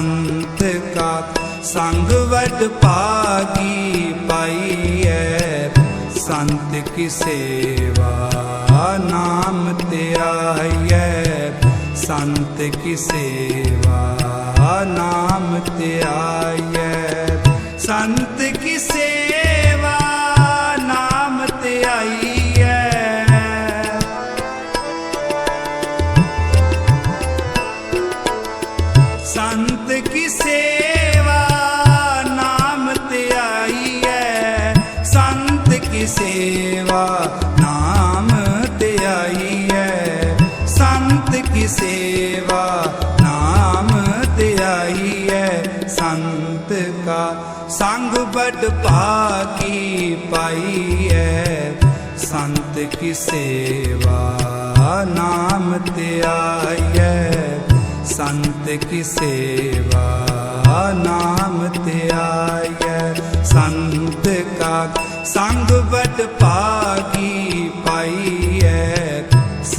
ਸੰਤ ਕਾ ਸੰਗ ਵਡ ਭਾਗੀ ਪਾਈਐ ਸੰਤ ਕੀ ਸੇਵਾ ਨਾਮ ਤੇ ਧਿਆਈਐ ਸੰਤ ਕੀ ਸੇਵਾ ਨਾਮ ਤੇ ਧਿਆਈਐ ਸੰਤ ਕੀ ਸੇਵਾ ਨਾਮ ਧਿਆਈਐ ਸੰਤ ਕਾ ਸੰਗ ਬੜ ਪਾਈ ਹੈ ਸੰਤ ਕੀ ਸੇਵਾ ਨਾਮ ਧਿਆਈਐ ਸੰਤ ਕੀ ਸੇਵਾ ਨਾਮ ਧਿਆਈਐ ਸੰਤ ਕਾ ਸੰਗ ਬਟ ਭਾਗੀ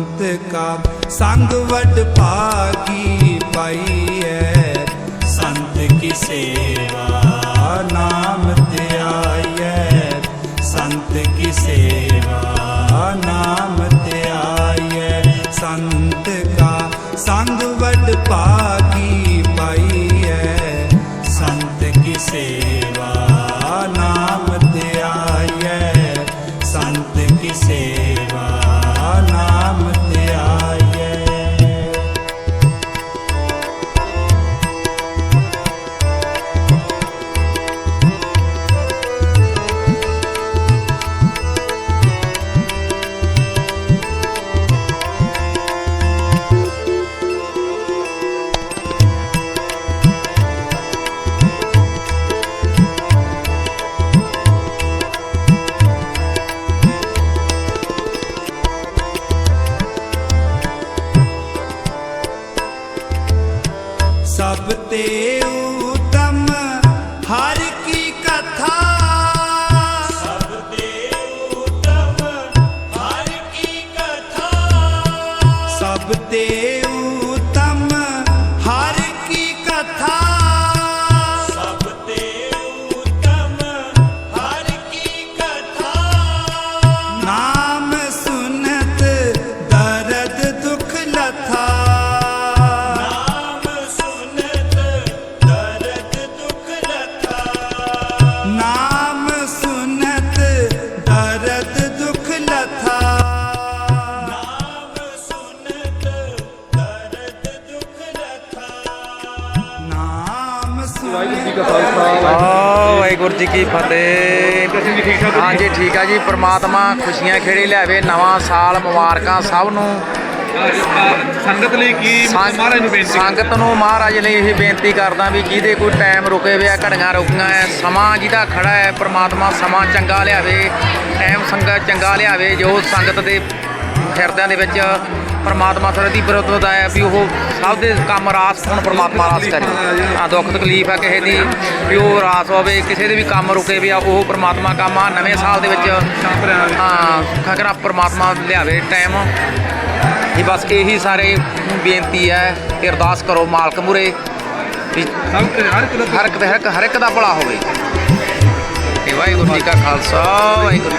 ਸੰਤ ਕਾ ਸੰਗ ਵੱਡ ਭਾਗੀ ਪਾਈ ਐ। ਸੰਤ ਕੀ ਸੇਵਾ ਨਾਮ ਤੇ ਆਈਐ ਸੰਤ ਕੀ ਸੇਵਾ ਨਾਮ ਤੇ ਆਈਐ ਸੰਤ ਕਾ ਸੰਗ ਵੱਡ ਭਾਗੀ ਤੇ ਹਰ ਕੀ ਕਥਾ। ਸਭ ਹਰ ਕੀ ਕਥਾ। ਸਭ ਤੇ ਵਾਹਿਗੁਰੂ ਜੀ ਕੀ ਫਤਿਹ? ਹਾਂਜੀ ਠੀਕ ਆ ਜੀ। ਪ੍ਰਮਾਤਮਾ ਖੁਸ਼ੀਆਂ ਖੇੜੇ ਲਿਆਵੇ। ਨਵਾਂ ਸਾਲ ਮੁਬਾਰਕਾਂ ਸਭ ਨੂੰ। ਸੰਗਤ ਲਈ ਕੀ ਮਹਾਰਾਜ ਨੂੰ ਬੇਨਤੀ ਸੰਗਤ ਨੂੰ ਮਹਾਰਾਜ ਲਈ ਇਹ ਬੇਨਤੀ ਕਰਦਾ ਵੀ ਜਿਹਦੇ ਕੋਈ ਟਾਈਮ ਰੁਕੇ ਹੋਇਆ ਘੜੀਆਂ ਰੁਕੀਆਂ ਐ ਸਮਾਂ ਜਿਹਦਾ ਖੜਾ ਹੈ ਪ੍ਰਮਾਤਮਾ ਸਮਾਂ ਚੰਗਾ ਲਿਆਵੇ ਟਾਈਮ ਸੰਗਤ ਚੰਗਾ ਲਿਆਵੇ ਜੋ ਸੰਗਤ ਦੇ ਫਿਰਦਿਆਂ ਦੇ ਵਿੱਚ ਪਰਮਾਤਮਾ ਸਰਦੀ ਵਿਰੁੱਧ ਹੈ ਵੀ ਉਹ ਸਭ ਦੇ ਕੰਮ ਰਾਸ ਹੁਣ ਪਰਮਾਤਮਾ ਰਾਸ ਕਰੇ। ਆ ਦੁੱਖ ਤਕਲੀਫ ਆ ਕਿਸੇ ਦੀ, ਵੀ ਉਹ ਰਾਸ ਹੋਵੇ, ਕਿਸੇ ਦੇ ਵੀ ਕੰਮ ਰੁਕੇ ਵੀ ਆ, ਉਹ ਪਰਮਾਤਮਾ ਕੰਮ ਆ, ਨਵੇਂ ਸਾਲ ਦੇ ਵਿੱਚ ਹਾਂ ਖਗਰਾ ਪਰਮਾਤਮਾ ਲਿਆਵੇ ਟਾਈਮ। ਇਹ ਬਸ ਇਹੀ ਸਾਰੇ ਬੇਨਤੀ ਹੈ ਕਿ ਅਰਦਾਸ ਕਰੋ ਮਾਲਕ ਮੂਰੇ ਵੀ ਹਰ ਇੱਕ ਦਾ ਹਰ ਇੱਕ ਹਰ ਇੱਕ ਦਾ ਭਲਾ ਹੋਵੇ। ਤੇ ਵਾਹਿਗੁਰੂ ਜੀ ਕਾ ਖਾਲਸਾ, ਵਾਹਿਗੁਰੂ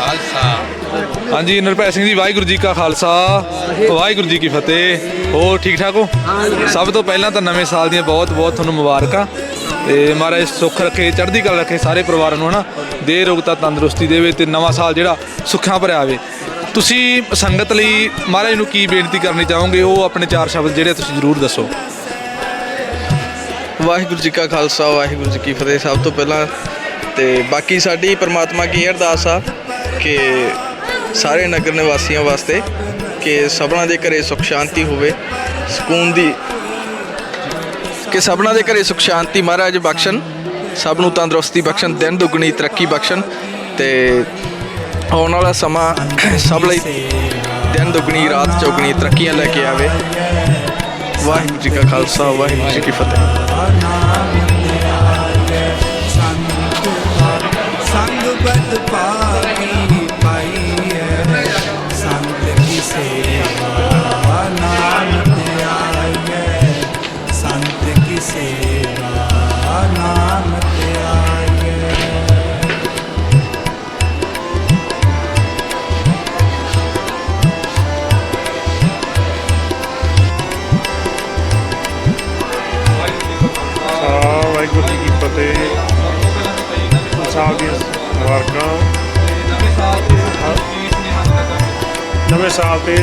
ਖਾਲਸਾ। ਹਾਂਜੀ, ਨਿਰਭੈ ਸਿੰਘ ਜੀ, ਵਾਹਿਗੁਰੂ ਜੀ ਕਾ ਖਾਲਸਾ। ਵਾਹਿਗੁਰੂ ਜੀ ਕੀ ਫਤਿਹ। ਹੋਰ ਠੀਕ ਠਾਕ ਹੋ? ਸਭ ਤੋਂ ਪਹਿਲਾਂ ਤਾਂ ਨਵੇਂ ਸਾਲ ਦੀਆਂ ਬਹੁਤ ਬਹੁਤ ਤੁਹਾਨੂੰ ਮੁਬਾਰਕਾਂ। ਤੇ ਮਹਾਰਾਜ ਸੁੱਖ ਰੱਖੇ, ਚੜ੍ਹਦੀ ਕਲਾ ਰੱਖੇ ਸਾਰੇ ਪਰਿਵਾਰ ਨੂੰ, ਹਨਾ? ਦੇ ਰੋਗਤਾ ਤੰਦਰੁਸਤੀ ਦੇਵੇ ਤੇ ਨਵਾਂ ਸਾਲ ਜਿਹੜਾ ਸੁੱਖਾਂ ਭਰਿਆ ਆਵੇ। ਤੁਸੀਂ ਸੰਗਤ ਲਈ ਮਹਾਰਾਜ ਨੂੰ ਕੀ ਬੇਨਤੀ ਕਰਨੀ ਚਾਹੋਗੇ? ਉਹ ਆਪਣੇ ਚਾਰ ਸ਼ਬਦ ਜਿਹੜੇ ਤੁਸੀਂ ਜ਼ਰੂਰ ਦੱਸੋ। ਵਾਹਿਗੁਰੂ ਜੀ ਕਾ ਖਾਲਸਾ, ਵਾਹਿਗੁਰੂ ਜੀ ਕੀ ਫਤਿਹ ਸਭ ਤੋਂ ਪਹਿਲਾਂ ਤੇ ਬਾਕੀ ਸਾਡੀ ਪ੍ਰਮਾਤਮਾ ਕੀ ਅਰਦਾਸ ਆ ਕਿ ਸਾਰੇ ਨਗਰ ਨਿਵਾਸੀਆਂ ਵਾਸਤੇ ਕਿ ਸਭਨਾਂ ਦੇ ਘਰੇ ਸੁਖ ਸ਼ਾਂਤੀ ਹੋਵੇ। ਸਕੂਨ ਦੀ ਕਿ ਸਭਨਾਂ ਦੇ ਘਰੇ ਸੁਖ ਸ਼ਾਂਤੀ। ਮਹਾਰਾਜ ਬਖਸ਼ਣ, ਸਭ ਨੂੰ ਤੰਦਰੁਸਤੀ ਬਖਸ਼ਣ, ਦਿਨ ਦੁੱਗਣੀ ਤਰੱਕੀ ਬਖਸ਼ਣ ਤੇ ਆਉਣ ਵਾਲਾ ਸਮਾਂ ਸਭ ਲਈ ਦਿਨ ਦੁੱਗਣੀ, ਰਾਤ ਚੌਗਣੀ ਤਰੱਕੀਆਂ ਲੈ ਕੇ ਆਵੇ। ਵਾਹਿਗੁਰੂ ਜੀ ਕਾ ਖਾਲਸਾ, ਵਾਹਿਗੁਰੂ ਜੀ ਕੀ ਫਤਿਹ। ਸੰਗ ਬਦ ਪਾਈ ਸੇਵਾ ਨਾਮ ਤੇ ਆਈਐ ਸੰਤ ਕੀ ਸੇਵਾ ਨਾਮ ਤੇ ਆਈਐ ਵਾਹਿਗੁਰੂ ਜੀ ਕੀ ਫਤਿਹ। ਸਾਲ ਦੀਆਂ ਮੁਬਾਰਕਾਂ। ਨਵੇਂ ਸਾਲ ਤੇ